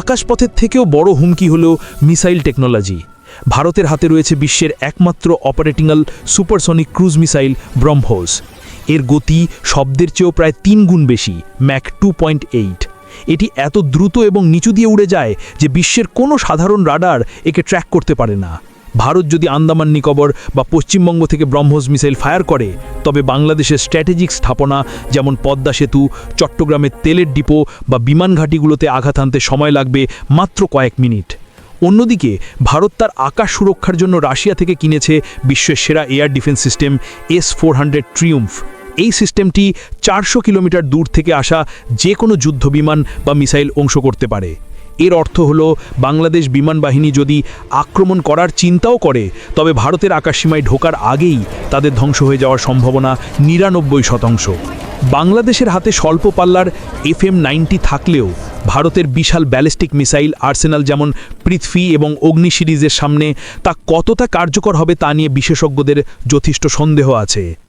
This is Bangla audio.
আকাশপথের থেকেও বড় হুমকি হল মিসাইল টেকনোলজি। ভারতের হাতে রয়েছে বিশ্বের একমাত্র operational supersonic cruise missile BrahMos. এর গতি শব্দের চেয়েও প্রায় তিন গুণ বেশি, ম্যাক টু পয়েন্ট এইট। এটি এত দ্রুত এবং নিচু দিয়ে উড়ে যায় যে বিশ্বের কোনো সাধারণ রাডার একে ট্র্যাক করতে পারে না। ভারত যদি আন্দামান নিকোবর বা পশ্চিমবঙ্গ থেকে ব্রহ্মোস মিসাইল ফায়ার করে, তবে বাংলাদেশের স্ট্র্যাটেজিক স্থাপনা যেমন পদ্মা সেতু, চট্টগ্রামের তেলের ডিপো বা বিমান ঘাঁটিগুলোতে আঘাত আনতে সময় লাগবে মাত্র কয়েক মিনিট। অন্যদিকে, ভারত তার আকাশ সুরক্ষার জন্য রাশিয়া থেকে কিনেছে বিশ্বের সেরা air defence system S four hundred triumph. এই সিস্টেমটি চারশো কিলোমিটার দূর থেকে আসা যে কোনো যুদ্ধবিমান বা মিসাইল অংশ করতে পারে। এর অর্থ হল, বাংলাদেশ বিমান বাহিনী যদি আক্রমণ করার চিন্তাও করে, তবে ভারতের আকাশসীমায় ঢোকার আগেই তাদের ধ্বংস হয়ে যাওয়ার সম্ভাবনা নিরানব্বই শতাংশ। বাংলাদেশের হাতে স্বল্প পাল্লার এফ এম নাইনটি থাকলেও, ভারতের বিশাল ব্যালিস্টিক মিসাইল আর্সেনাল যেমন পৃথ্বী এবং অগ্নি সিরিজের সামনে তা কতটা কার্যকর হবে তা নিয়ে বিশেষজ্ঞদের যথেষ্ট সন্দেহ আছে।